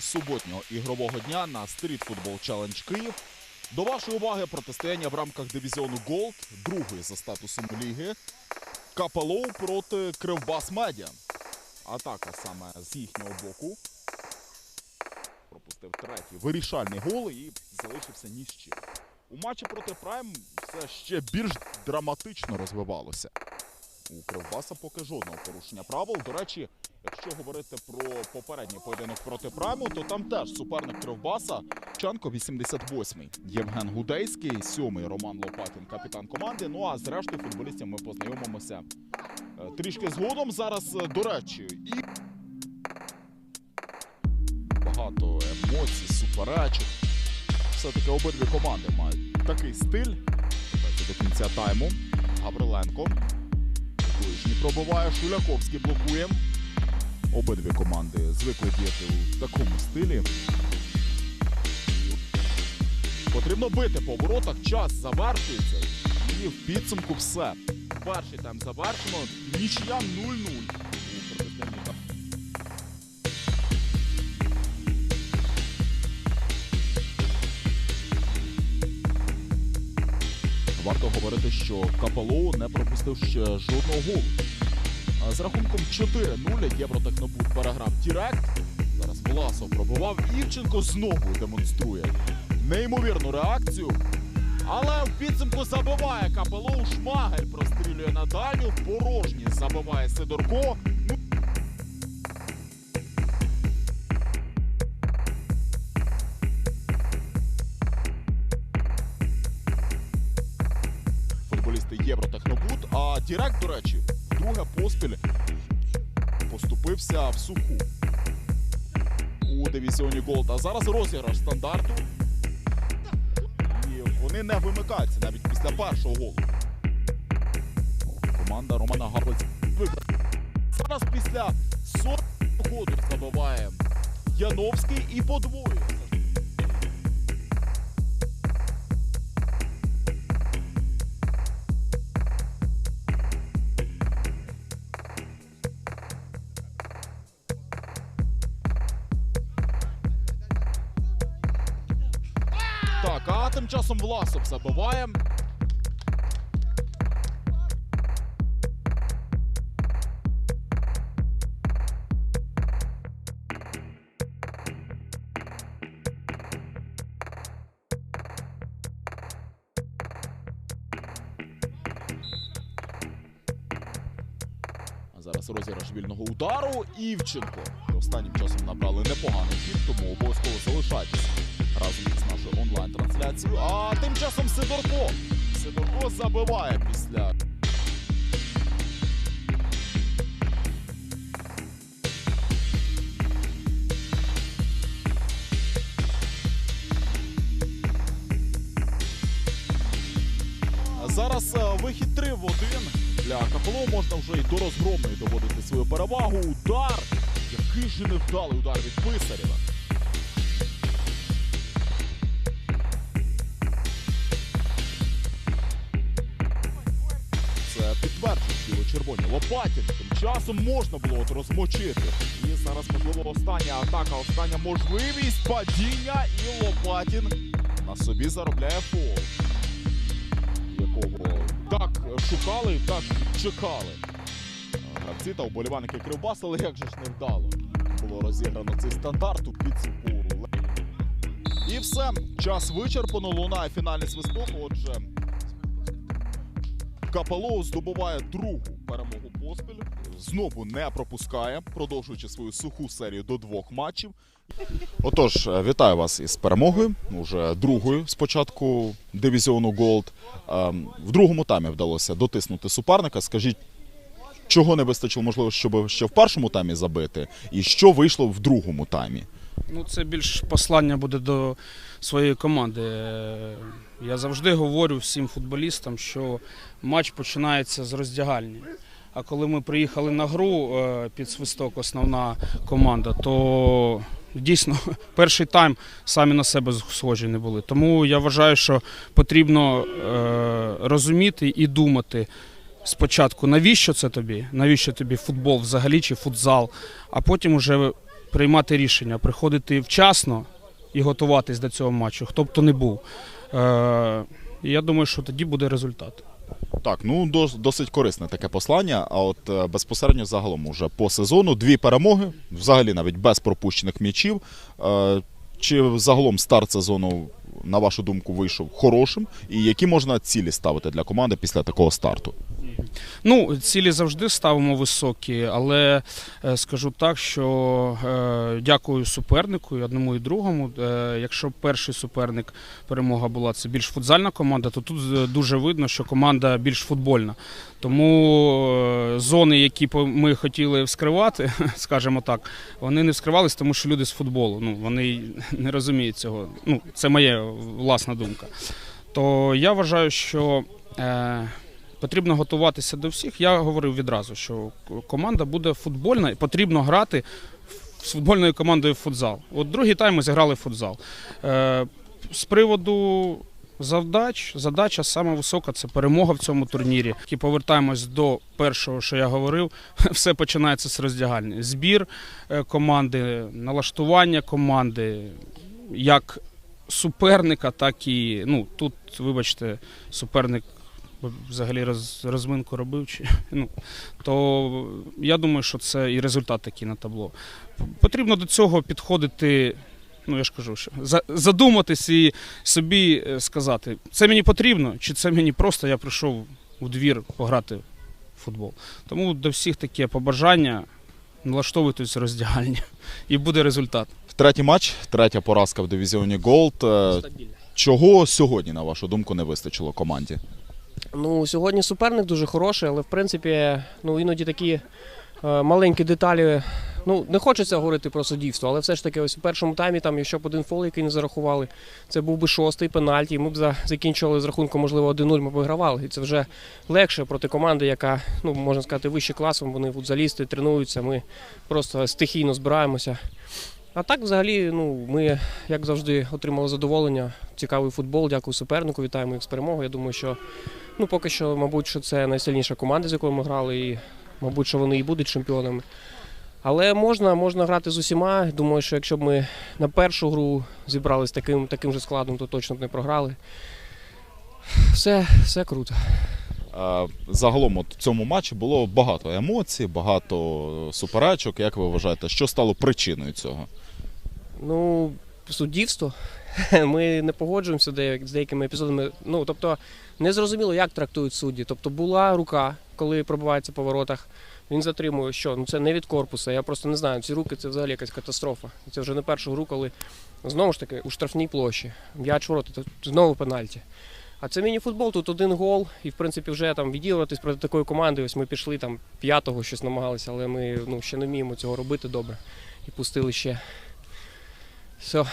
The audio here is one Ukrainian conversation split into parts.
Суботнього ігрового дня на Street Football Challenge Київ. До вашої уваги протистояння в рамках дивізіону Gold, другої за статусом ліги. Капелоу проти Кривбас Медіа. Атака саме з їхнього боку. Пропустив третій вирішальний гол і залишився ні з чим. У матчі проти Прайм все ще більш драматично розвивалося. У Кривбаса поки жодного порушення правил. До речі, якщо говорити про попередній поєдинок проти Прайму, то там теж суперник Кривбаса Чанко 88-й, Євген Гудейський, 7-й Роман Лопатін, капітан команди. Ну а зрештою футболістів ми познайомимося е, трішки згодом. Зараз, е, до речі, і багато емоцій, суперечок. Все-таки обидві команди мають такий стиль. До кінця тайму. Гавриленко. Ближній пробиває, Шуляковський блокує. Обидві команди звикли діяти у такому стилі. Потрібно бити по воротах, час завершується. І в підсумку все. Перший тайм завершено. Нічия 0-0 у протистоянні Варто говорити, що Капелоу не пропустив ще жодного голу. З рахунком 4-0 Євротехнобуд переграв Дірект. Зараз Власов пробував. Івченко знову демонструє неймовірну реакцію. Але в підсумку забиває Капелоу. Шмагель прострілює на дальню. Порожній забиває Сидорко. Ну, футболісти Євротехнобуд. А Дірект, до речі, друге поспіль поступився в суху у дивізіоні Голд. А зараз розіграш стандарту. І вони не вимикаються навіть після першого голу. Команда Романа Габлиць виграє. Зараз після сотого ходу забиває Яновський і подвоює. Тим часом Власов забиває. Зараз розіграш вільного удару. Івченко. Останнім часом набрали непоганий хід, тому обов'язково залишайтеся разом із нашою онлайн-трансляцією. А тим часом Сидорко. Сидорко забиває після. Зараз е, вихід 3 в 1 для КПЛО можна вже і до розгромної доводити свою перевагу. Удар! Який же невдалий удар від Писарєва. Біло-червоні. Лопатін тим часом можна було от розмочити. І зараз, можливо, остання атака, остання можливість падіння. І Лопатін на собі заробляє фол. Якого так шукали так чекали. Гравці та вболівальники Кривбас, але як же ж не вдало. Було розіграно цей стандарт у підсумку. І все. Час вичерпано. Лунає фінальний свисток. Отже, КПЛО здобуває другу перемогу поспіль. Знову не пропускає, продовжуючи свою суху серію до двох матчів. Отож, е, вітаю вас із перемогою. Уже другою з початку дивізіону Голд. Ем, В другому таймі вдалося дотиснути суперника. Скажіть, чого не вистачило, можливо, щоб ще в першому таймі забити, і що вийшло в другому таймі? Ну, це більш послання буде до своєї команди. Е, Я завжди говорю всім футболістам, що матч починається з роздягальні. А коли ми приїхали на гру е, під свисток, основна команда, то дійсно перший тайм самі на себе схожі не були. Тому я вважаю, що потрібно е, розуміти і думати спочатку, навіщо це тобі, навіщо тобі футбол взагалі чи футзал, а потім уже приймати рішення, приходити вчасно і готуватись до цього матчу, хто б то не був. Е, я думаю, що тоді буде результат. Так, ну досить корисне таке послання. А от е, безпосередньо загалом уже по сезону дві перемоги, взагалі навіть без пропущених м'ячів. Е, Чи загалом старт сезону, на вашу думку, вийшов хорошим? І які можна цілі ставити для команди після такого старту? Ну, цілі завжди ставимо високі, але е, скажу так, що е, дякую супернику і одному і другому. Е, якщо перший суперник перемога була це більш футзальна команда, то тут е, дуже видно, що команда більш футбольна. Тому е, зони, які ми хотіли вскривати, скажімо так, вони не вскривались, тому що люди з футболу. Ну вони не розуміють цього. Ну, це моя власна думка. То я вважаю, що. Е, Потрібно готуватися до всіх. Я говорив відразу, що команда буде футбольна, і потрібно грати з футбольною командою в футзал. От другий тайм ми зіграли в футзал. Е, з приводу завдач, задача саме висока це перемога в цьому турнірі. І повертаємось до першого, що я говорив. Все починається з роздягальні. Збір е, команди, налаштування команди, як суперника, так і ну тут, вибачте, суперник взагалі роз, розминку робив, чи, ну, то я думаю, що це і результат такий на табло. Потрібно до цього підходити. Ну, я ж кажу, що за- задуматись і собі е, сказати, це мені потрібно, чи це мені просто я прийшов у двір пограти в футбол. Тому до всіх таке побажання, налаштовуйтесь роздягальні, і буде результат. Третій матч, третя поразка в дивізіоні Голд. Е, Чого сьогодні, на вашу думку, не вистачило команді? Ну, сьогодні суперник дуже хороший, але в принципі, ну іноді такі е, маленькі деталі. Ну, не хочеться говорити про суддівство, але все ж таки, ось у першому таймі, там, якщо б один фол, який не зарахували, це був би шостий пенальті, ми б закінчували з рахунком, можливо, 1-0 ми б вигравали. І це вже легше проти команди, яка, ну, можна сказати, вище класом, вони футзалісти, тренуються, ми просто стихійно збираємося. А так, взагалі, ну, ми, як завжди, отримали задоволення. Цікавий футбол, дякую супернику, вітаємо їх з перемогою. Я думаю, що Ну, поки що, мабуть, що це найсильніша команда, з якою ми грали, і, мабуть, що вони і будуть чемпіонами. Але можна, можна грати з усіма. Думаю, що якщо б ми на першу гру зібрали з таким, таким же складом, то точно б не програли. Все, все круто. Загалом, от в цьому матчі було багато емоцій, багато суперечок. Як ви вважаєте, що стало причиною цього? Ну, суддівство. Ми не погоджуємося з деякими епізодами. Ну, тобто, не зрозуміло, як трактують судді. Тобто була рука, коли пробивається по воротах. Він затримує, що ну це не від корпуса. Я просто не знаю. Ці руки це взагалі якась катастрофа. Це вже не першу гру, коли знову ж таки у штрафній площі. М'яч ворота, то знову пенальті. А це міні-футбол, тут один гол, і в принципі вже там відігруватись проти такої команди. Ось ми пішли там п'ятого щось намагалися, але ми ну, ще не вміємо цього робити добре. І пустили ще. Все,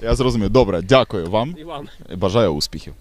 Я зрозумів. Добре, дякую вам і вам. бажаю успіхів.